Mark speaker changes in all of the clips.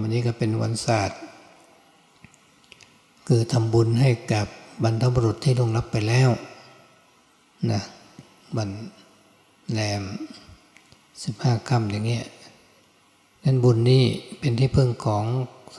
Speaker 1: วันนี้ก็เป็นวันศาสตร์ คือทำบุญให้กับบรรพบุรุษที่ลวงรับไปแล้วนะวันแรมสิบห้าค่ำอย่างเงี้ยนั้นบุญนี้เป็นที่พึ่งของ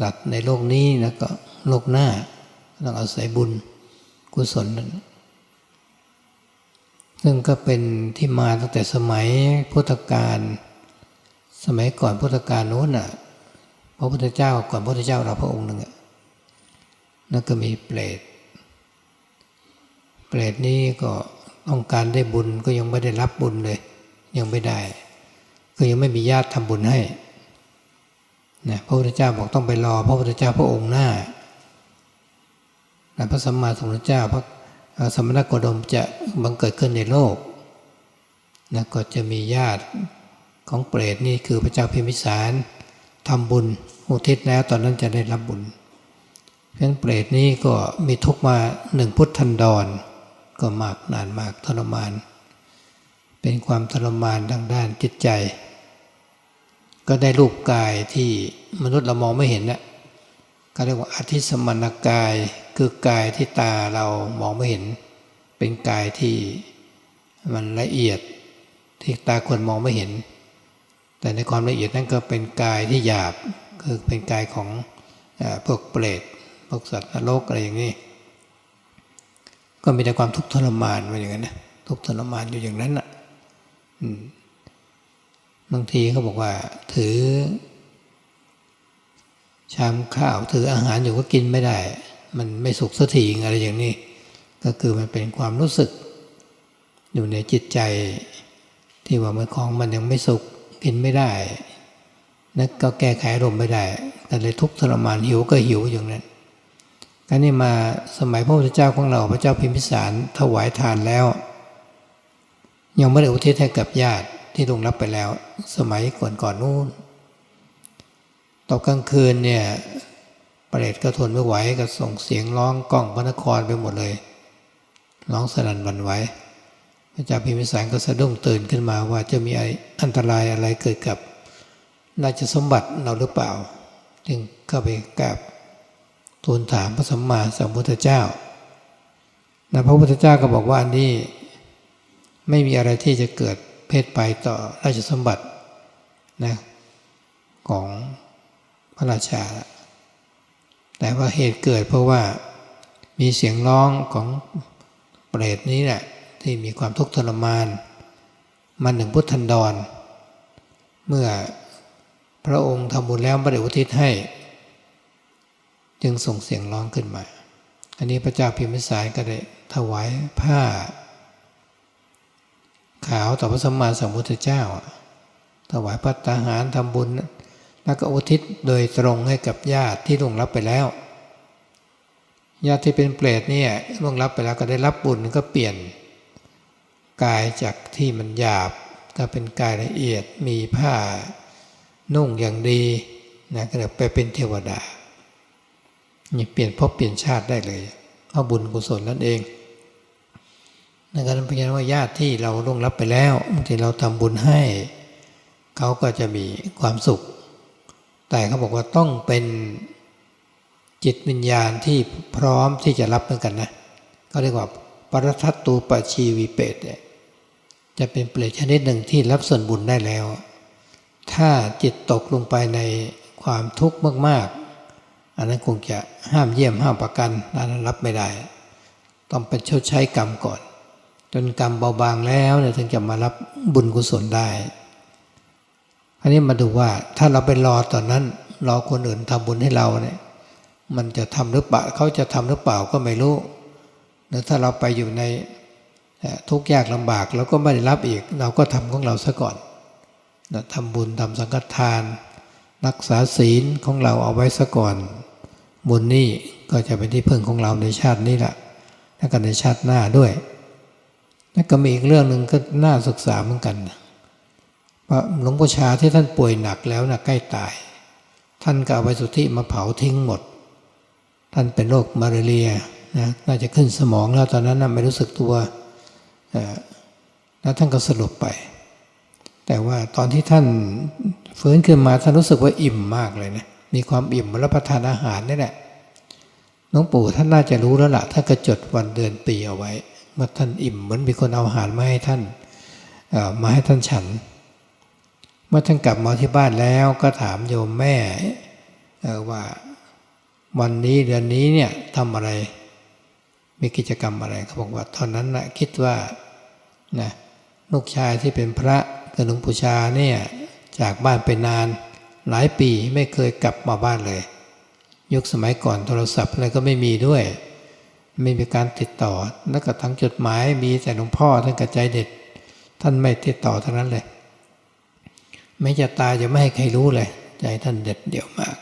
Speaker 1: สัตว์ในโลกนี้แล้วก็โลกหน้าต้องอาศัยบุญกุศลนั้นซึ่งก็เป็นที่มาตั้งแต่สมัยพุทธกาลสมัยก่อนพุทธกาลโน้นอะ ระพุทธเจ้าก่อนพระพุทธเจ้าเราพระองค์หนึ่งอะนั่นก็มีเปรตเปรตนี้ก็ต้องการได้บุญก็ยังไม่ได้รับบุญเลย ยังไม่ได้ ก็ยังไม่มีญาติทำบุญให้นะพระพุทธเจ้าบอกต้องไปรอ พระพุทธเจ้าพระองค์หน้าพระสัมมาสัมพุทธเจ้าพระสมณโคดมจะบังเกิดขึ้นในโลกนะก็จะมีญาติของเปรตนี่คือพระเจ้าพิมพิสาร ทำบุญอุทิศแล้วตอนนั้นจะได้รับบุญเพราะฉะนั้นเปรตนี้ก็มีทุกมาหนึ่งพุทธันดร ก็มากนานมากทรมาน เป็นความทรมานทางด้านจิตใจ ก็ได้รูปกายที่มนุษย์เรามองไม่เห็นน่ะก็เรียกว่าอธิสมณกายคือกายที่ตาเรามองไม่เห็น เป็นกายที่มันละเอียดที่ตาคนมองไม่เห็น แต่ในความละเอียดนั่นก็เป็นกายที่หยาบคือเป็นกายของพวกเปรตพวกสัตว์นรกอะไรอย่างนี้ ก็มีแต่ความทุกข์ทรมานมาอย่างนั้นนะทุกข์ทรมานอยู่อย่างนั้นอะบางทีเขาบอกว่า ถือ ชามข้าวถืออาหารอยู่ก็กินไม่ได้ มันไม่สุกสักทีอะไรอย่างนี้ ก็คือมันเป็นความรู้สึก อยู่ในจิตใจที่ว่ามันของมันยังไม่สุก กินไม่ได้นั่นก็แก้ไขอารมณ์ไม่ได้ก็เลยทุกข์ทรมานหิวก็หิวอย่างนั้นการนี้มาสมัยพระพุทธเจ้าของเราพระเจ้าพิมพิสารถวายทานแล้ว ยังไม่ได้อุทิศให้กับญาติที่ลงรับไปแล้ว สมัยก่อนก่อนนู้นตอนกลางคืนเนี่ยประเรตก็ทนไม่ไหวก็ส่งเสียงร้องกล้องพระนครไปหมดเลยร้องสนั่นวันไหว พระเจ้าพิมพิสารก็สะดุ้งตื่นขึ้นมาว่าจะมีอันตรายอะไรเกิดกับราชสมบัติเราหรือเปล่า จึงเข้าไปกราบทูลถามพระสัมมาสัมพุทธเจ้านะพระพุทธเจ้าก็บอกว่าอันนี้ไม่มีอะไรที่จะเกิดเพศไปต่อราชสมบัตินะของพระราชา แต่ว่าเหตุเกิดเพราะว่ามีเสียงร้องของเปรตนี้แหละ ที่มีความทุกข์ทรมานมาหนึ่งพุทธันดร เมื่อพระองค์ทำบุญแล้วไม่ได้อุทิศให้ จึงส่งเสียงร้องขึ้นมา อันนี้พระเจ้าพิมพิสารก็ได้ถวายผ้า ขาวต่อพระสัมมาสัมพุทธเจ้า ถวายพระตาหารทำบุญ แล้วก็อุทิศโดยตรงให้กับญาติที่ล่วงลับไปแล้ว ญาติที่เป็นเปรตเนี่ยล่วงลับไปแล้วก็ได้รับบุญก็เปลี่ยน กายจากที่มันหยาบก็เป็นกายละเอียดมีผ้านุ่งอย่างดีนะก็เลยไปเป็นเทวดานี่เปลี่ยนพบเปลี่ยนชาติได้เลยเพราะบุญกุศลนั่นเองนั่นก็เป็นเพรว่าญาติที่เราล่วงรับไปแล้วที่เราทำบุญให้ เขาก็จะมีความสุข แต่เขาบอกว่าต้องเป็นจิตวิญญาณที่พร้อมที่จะรับเหมือนกันนะเขาเรียกว่าปรทัตตูปชีวิเปตเนี่ย จะเป็นเปรตชนิดหนึ่งที่รับส่วนบุญได้แล้ว ถ้าจิตตกลงไปในความทุกข์มากๆ อันนั้นคงจะห้ามเยี่ยมห้ามประกันนนั้นรับไม่ได้ ต้องเป็นชดใช้กรรมก่อน จนกรรมเบาบางแล้วเนี่ยถึงจะมารับบุญกุศลได้อันนี้มาดูว่าถ้าเราไปรอตอนนั้นรอคนอื่นทำบุญให้เราเนี่ย มันจะทำหรือเปล่าเขาจะทำหรือเปล่าก็ไม่รู้แล้วถ้าเราไปอยู่ใน ทุกข์ยากลำบากเราก็ไม่ได้รับอีก เราก็ทำของเราซะก่อนทำบุญทำสังฆทาน รักษาศีลของเราเอาไว้ซะก่อน บุญนี่ก็จะเป็นที่พึ่งของเราในชาตินี้แหละแล้วก็ในชาติหน้าด้วยแล้วก็มีอีกเรื่องหนึ่งก็น่าศึกษาเหมือนกันว่าหลวงพ่อชาที่ท่านป่วยหนักแล้วนะใกล้ตาย ท่านก็เอาไปสุทธิมาเผาทิ้งหมด ท่านเป็นโรคมาเรียนะน่าจะขึ้นสมองแล้วตอนนั้นนะไม่รู้สึกตัว แล้วท่านก็สลบไป แต่ว่าตอนที่ท่านฟื้นขึ้นมาท่านรู้สึกว่าอิ่มมากเลยนะมีความอิ่มรับประทานอาหารนี่แหละหลวงปู่ท่านน่าจะรู้แล้วล่ะถ้านกระจดวันเดือนปีเอาไว้เมื่อท่านอิ่มเหมือนมีคนเอาอาหารมาให้ท่านมาให้ท่านฉัน เมื่อท่านกลับมาที่บ้านแล้วก็ถามโยมแม่ว่าวันนี้เดือนนี้เนี่ยทำอะไร มีกิจกรรมอะไรเขาบอกว่าตอนนั้นนะคิดว่า นะลูกชายที่เป็นพระกับหลวงปู่ชาเนี่ยจากบ้านไปนานหลายปีไม่เคยกลับมาบ้านเลย ยุคสมัยก่อนโทรศัพท์อะไรก็ไม่มีด้วย ไม่มีการติดต่อแล้วก็ทั้งจดหมายมีแต่หลวงพ่อท่านกระใจเด็ด ท่านไม่ติดต่อทั้งนั้นเลย ไม่จะตายจะไม่ให้ใครรู้เลย ใจท่านเด็ดเดี่ยวมาก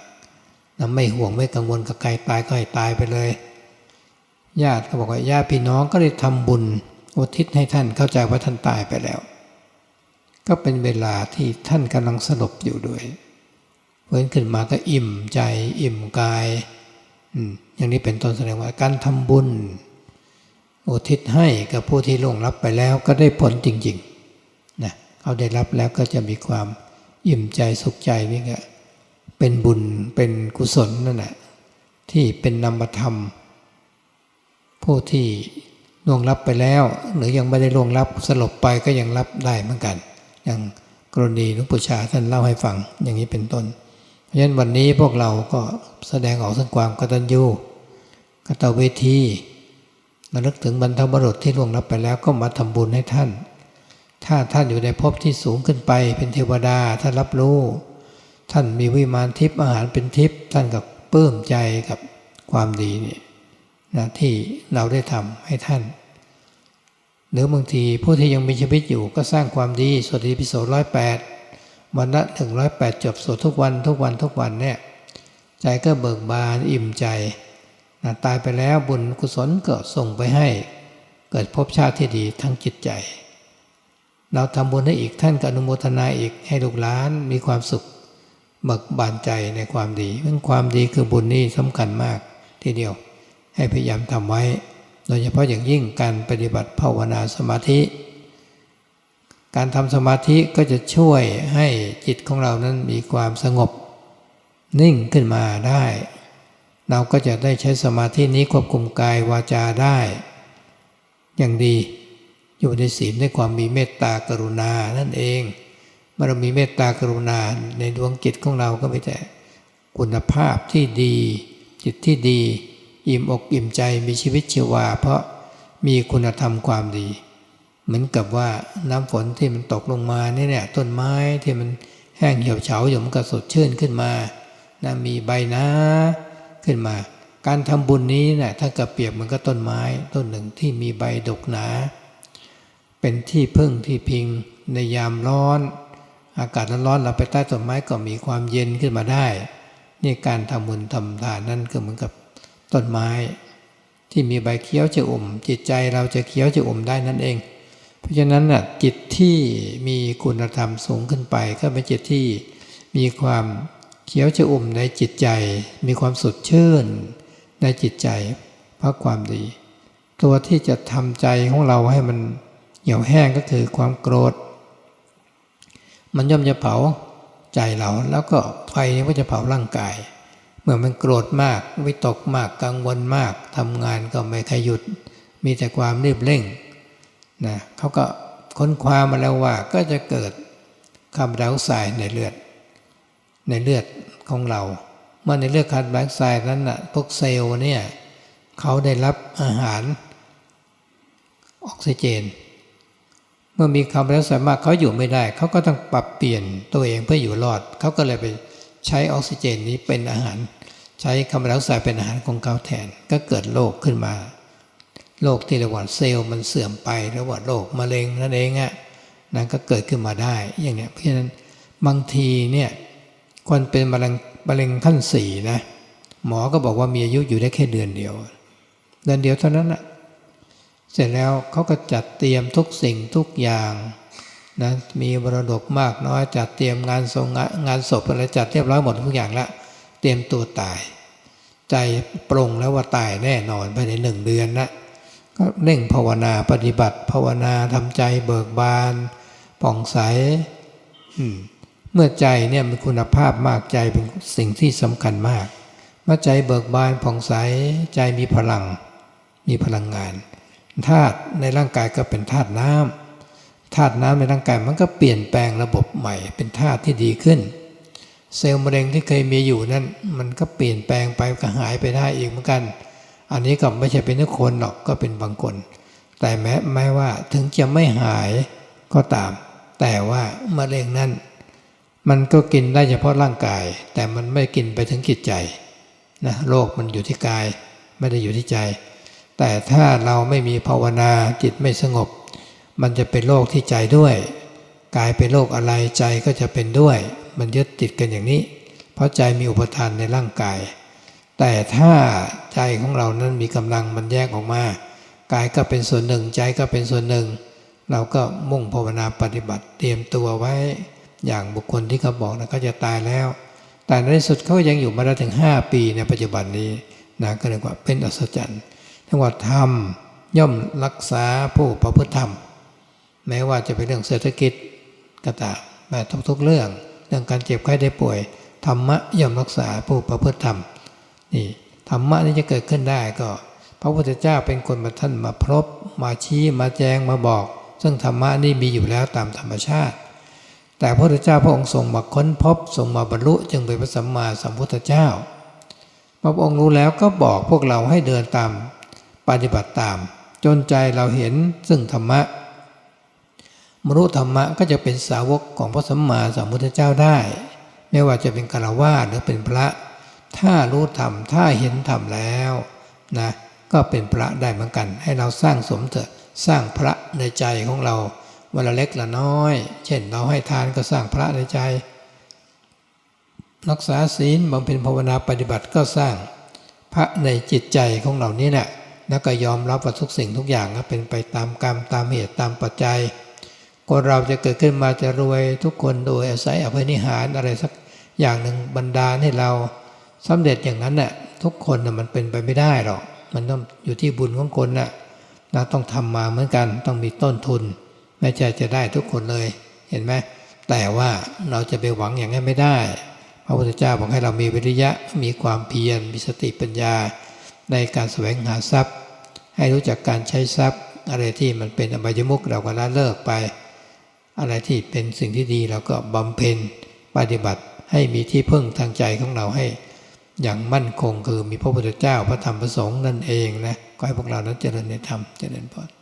Speaker 1: นะไม่ห่วงไม่กังวลกับใครตายก็ให้ตายไปเลย ญาติก็บอกว่าญาติพี่น้องก็ได้ทำบุญ อุทิศให้ท่านเข้าใจว่าท่านตายไปแล้ว ก็เป็นเวลาที่ท่านกำลังสลบอยู่ด้วยเว้นขึ้นมาก็อิ่มใจอิ่มกายอย่างนี้เป็นต้นแสดงว่าการทำบุญ อุทิศให้กับผู้ที่ล่วงลับไปแล้วก็ได้ผลจริงๆนะเขาได้รับแล้วก็จะมีความอิ่มใจสุขใจนี่ก็เป็นบุญเป็นกุศลนั่นแหละที่เป็นนามธรรม ผู้ที่ ล่วงลับไปแล้ว หรือยังไม่ได้ล่วงลับสลบไปก็ยังรับได้เหมือนกัน อย่างกรณีหลวงปู่ชาท่านเล่าให้ฟังอย่างนี้เป็นต้น เพราะฉะนั้นวันนี้พวกเราก็แสดงออกซึ่งความกตัญญูกตเวทีระลึกถึงบรรทบุรุษที่ล่วงลับไปแล้วก็มาทำบุญให้ท่าน ถ้าท่านอยู่ในภพที่สูงขึ้นไปเป็นเทวดาท่านรับรู้ ท่านมีวิมานทิพย์อาหารเป็นทิพย์ท่านกับปลื้มใจกับความดีนี่นะที่เราได้ทำให้ท่าน หรือบางทีผู้ที่ยังมีชีวิตอยู่ก็สร้างความดีสวดอิติปิโสร้อยแปดวันละหนึ่งร้อยแปดจบสวดทุกวันทุกวันทุกวันเนี่ยใจก็เบิกบานอิ่มใจนะตายไปแล้วบุญกุศลก็ส่งไปให้ เกิดภพชาติที่ดีทั้งจิตใจ เราทำบุญให้อีกท่านก็อนุโมทนาอีกให้ลูกหลานมีความสุขเบิกบานใจในความดีเพราะความดีคือบุญนี่สำคัญมากทีเดียวให้พยายามทำไว้ โดยเฉพาะอย่างยิ่งการปฏิบัติภาวนาสมาธิ การทำสมาธิก็จะช่วยให้จิตของเรานั้นมีความสงบ นิ่งขึ้นมาได้ เราก็จะได้ใช้สมาธินี้ควบคุมกายวาจาได้ อย่างดีอยู่ในศีลในความมีเมตตากรุณานั่นเองเมื่อเรามีเมตตากรุณาในดวงจิตของเราก็ม่แต่คุณภาพที่ดี จิตที่ดี อิ่มอกอิ่มใจมีชีวิตชีวา เพราะมีคุณธรรมความดี เหมือนกับว่าน้ำฝนที่มันตกลงมาเนี่ยเนี่ยต้นไม้ที่มันแห้งเหี่ยวเฉาอยู่มันก็สดชื่นขึ้นมานะมีใบนะขึ้นมา การทำบุญนี้เนะี่ยถ้ากับเปรียบมันก็ต้นไม้ต้นหนึ่งที่มีใบดกหนา เป็นที่พึ่งที่พิงในยามร้อน อากาศร้อนเราไปใต้ต้นไม้ก็มีความเย็นขึ้นมาได้ นี่การทำบุญทำทานนั่นก็เหมือนกับ ต้นไม้ ที่มีใบเขียวจะอม จิตใจเราจะเขียวจะอมได้นั่นเอง เพราะฉะนั้นน่ะจิตที่มีคุณธรรมสูงขึ้นไป ก็เป็นจิตที่มีความเขียวจะอมในจิตใจ มีความสดชื่นในจิตใจเพราะความดี ตัวที่จะทำใจของเราให้มันเหี่ยวแห้งก็คือความโกรธ มันย่อมจะเผาใจเราแล้วก็ไฟก็จะเผาร่างกาย เมื่อมันโกรธมาก วิตกมากกังวลมากทำงานก็ไม่ขยุด มีแต่ความรีบเร่งนะเขาก็ค้นคว้ามาแล้วว่าก็จะเกิดคาร์บอนไดออกไซด์ในเลือด ในเลือดของเรา เมื่อในเลือดคาร์บอนไดออกไซด์นั้นน่ะพวกเซลล์เนี่ยเขาได้รับอาหารออกซิเจน เมื่อมีคาร์บอนไดออกไซด์มากเขาอยู่ไม่ได้ เขาก็ต้องปรับเปลี่ยนตัวเองเพื่ออยู่รอด เขาก็เลยไป ใช้ออกซิเจนนี้เป็นอาหาร ใช้คาร์บอนไดออกไซด์เป็นอาหารของเขาแทน ก็เกิดโรคขึ้นมาโรคที่เรียกว่าเซลล์มันเสื่อมไปรียกว่าโรคมะเร็งนั่นเองอะ่ะนั่นก็เกิดขึ้นมาได้อย่างเนี้ยเพราะฉะนั้นบางทีเนี่ยคนเป็นมะเร็งมะเร็งขั้นสี่นะหมอก็บอกว่ามีอายุอยู่ได้แค่เดือนเดียว เดือนเดียวเท่านั้นอะเสร็จแล้วเขาก็จัดเตรียมทุกสิ่งทุกอย่าง นะมีบรดกมากน้อยจัดเตรียมงานทรงงานศพอะไรจัดเรียบร้อยหมดทุกอย่างละเตรียมตัวตาย ใจปรงแล้วว่าตายแน่นอนภายในหนึ่งเดือนนะก็เร่งภาวนาปฏิบัติ ภาวนาทำใจเบิกบานผ่องใสเมื่อใจเนี่ยมีคุณภาพมากใจเป็นสิ่งที่สำคัญมาก เมื่อใจเบิกบานผ่องใสใจมีพลัง มีพลังงานธาตุในร่างกายก็เป็นธาตุน้ำ ธาตุน้ำในร่างกายมันก็เปลี่ยนแปลงระบบใหม่ เป็นธาตุที่ดีขึ้น เซลล์มะเร็งที่เคยมีอยู่นั่นมันก็เปลี่ยนแปลงไปก็หายไปได้อีกเหมือนกัน อันนี้ก็ไม่ใช่เป็นทุกคนหรอกก็เป็นบางคน แต่แม้แม้ว่าถึงจะไม่หายก็ตาม แต่ว่ามะเร็งนั้นมันก็กินได้เฉพาะร่างกาย แต่มันไม่กินไปถึงจิตใจนะโรคมันอยู่ที่กายไม่ได้อยู่ที่ใจ แต่ถ้าเราไม่มีภาวนาจิตไม่สงบ มันจะเป็นโรคที่ใจด้วยกายเป็นโรคอะไรใจก็จะเป็นด้วย มันยึดติดกันอย่างนี้ เพราะใจมีอุปทานในร่างกาย แต่ถ้าใจของเรานั้นมีกำลังมันแยกออกมากายก็เป็นส่วนหนึ่งใจก็เป็นส่วนหนึ่ง เราก็มุ่งภาวนาปฏิบัติเตรียมตัวไว้ อย่างบุคคลที่เขาบอกนะเขาจะตายแล้ว แต่ในที่สุดเขายังอยู่มาได้ถึง 5 ปีในปัจจุบันนี้นะก็เรียกว่าเป็นอัศจรรย์ทั้งว่าธรรมย่อมรักษาผู้ประพฤติธรรม แม้ว่าจะเป็นเรื่องเศรษฐกิจก็ตามแม้ทุกๆเรื่อง เรื่องการเจ็บไข้ได้ป่วย ธรรมะย่อมรักษาผู้ประพฤติธรรมนี่ธรรมะนี่จะเกิดขึ้นได้ก็ พระพุทธเจ้าเป็นคนมาท่านมาพบมาชี้มาแจงมาบอก ซึ่งธรรมะนี่มีอยู่แล้วตามธรรมชาติ แต่พระพุทธเจ้าพระองค์ทรงมาค้นพบทรงมาบรรลุจึงเป็นพระสัมมาสัมพุทธเจ้าพระองค์รู้แล้วก็บอกพวกเราให้เดินตาม ปฏิบัติตาม จนใจเราเห็นซึ่งธรรมะ รุธรรมะก็จะเป็นสาวกของพระสัมมาสัมพุทธเจ้าได้ ไม่ว่าจะเป็นคารวาหรือเป็นพระ ถ้ารู้ธรรมถ้าเห็นธรรมแล้วนะก็เป็นพระได้เหมือนกัน ให้เราสร้างสมเถอะสร้างพระในใจของเราวันละเล็กละน้อย เช่นเราให้ทานก็สร้างพระในใจ รักษาศีลบำเพ็ญภาวนาปฏิบัติก็สร้างพระในจิตใจของเรานี่แหละแล้วก็ยอมรับว่าทุกสิ่งทุกอย่างก็เป็นไปตามกรรมตามเหตุตามปัจจัย คนเราจะเกิดขึ้นมาจะรวยทุกคนโดยอาศัยอภินิหารอะไรสักอย่างหนึ่งบรรดาให้เราสำเร็จอย่างนั้นน่ะทุกคนน่ะมันเป็นไปไม่ได้หรอก มันต้องอยู่ที่บุญของคนน่ะเราต้องทำมาเหมือนกันต้องมีต้นทุน ไม่ใช่จะได้ทุกคนเลยเห็นไหมแต่ว่าเราจะไปหวังอย่างนั้นไม่ได้ พระพุทธเจ้าบอกให้เรามีวิริยะมีความเพียรมีสติปัญญา ในการแสวงหาทรัพย์ ให้รู้จักการใช้ทรัพย์ อะไรที่มันเป็นอบายมุกเราก็ละเลิกไป อะไรที่เป็นสิ่งที่ดีเราก็บำเพ็ญปฏิบัติให้มีที่พึ่งทางใจของเราให้ อย่างมั่นคงคือมีพระพุทธเจ้าพระธรรมพระสงฆ์นั่นเองนะก็ให้พวกเรานั้นเจริญในธรรมเจริญพร